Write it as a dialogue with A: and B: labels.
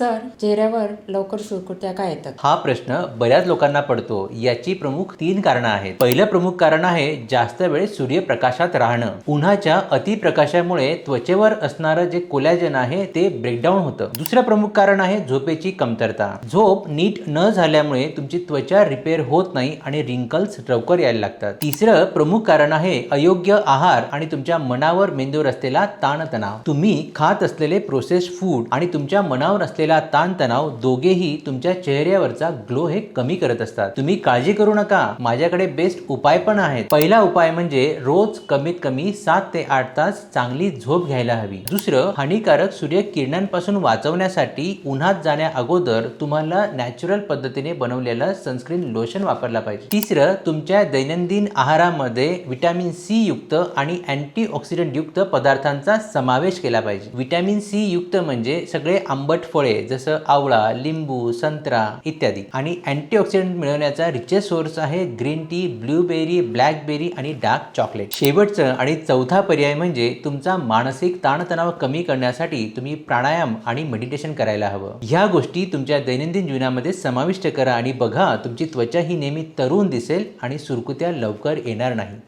A: Sir चेहऱ्यावर लवकर सुरकुत्या का येतात?
B: हा प्रश्न बऱ्याच लोकांना पडतो. याची प्रमुख तीन कारणं आहेत. पहिलं प्रमुख कारण आहे जास्त वेळ सूर्यप्रकाशात राहणं. उन्हाच्या अतिप्रकाशामुळे त्वचेवर असणारं जे कोलॅजन आहे ते ब्रेकडाऊन होतं. दुसरं प्रमुख कारण आहे झोपेची कमतरता. झोप नीट न झाल्यामुळे तुमची त्वचा रिपेअर होत नाही आणि रिंकल्स लवकर यायला लागतात. तिसरं प्रमुख कारण आहे अयोग्य आहार आणि तुमच्या मनावर मेंदूवर असलेला ताणतणाव. तुम्ही खात असलेले प्रोसेस फूड आणि तुमच्या मनावर असलेला ताणतणाव दोघेही तुमच्या चेहऱ्यावरचा ग्लो हे कमी करत असतात. तुम्ही काळजी करू नका. माझ्याकडे बेस्ट उपाय पण आहेत. पहिला उपाय म्हणजे रोज कमीत कमी सात ते आठ तास चांगली झोप घ्यायला हवी. दुसरं हानिकारक सूर्य किरणांपासून वाचवण्यासाठी उन्हात जाण्या अगोदर तुम्हाला नॅचरल पद्धतीने बनवलेलं सनस्क्रीन लोशन वापरला पाहिजे. तिसरं तुमच्या दैनंदिन आहारामध्ये विटॅमिन सी युक्त आणि अँटीऑक्सिडंट युक्त पदार्थांचा समावेश केला पाहिजे. विटॅमिन सी युक्त म्हणजे सगळे आंबट फळे फळे जसं आवळा लिंबू संत्रा इत्यादी. आणि अँटीऑक्सिडंट मिळवण्याचा रिचेस्ट सोर्स आहे ग्रीन टी ब्लूबेरी ब्लॅकबेरी आणि डार्क चॉकलेट शेवटचं आणि चौथा पर्याय म्हणजे तुमचा मानसिक ताणतणाव कमी करण्यासाठी तुम्ही प्राणायाम आणि मेडिटेशन करायला हवं. ह्या गोष्टी तुमच्या दैनंदिन जीवनामध्ये समाविष्ट करा आणि बघा तुमची त्वचा ही नेहमी तरुण दिसेल आणि सुरकुत्या लवकर येणार नाही.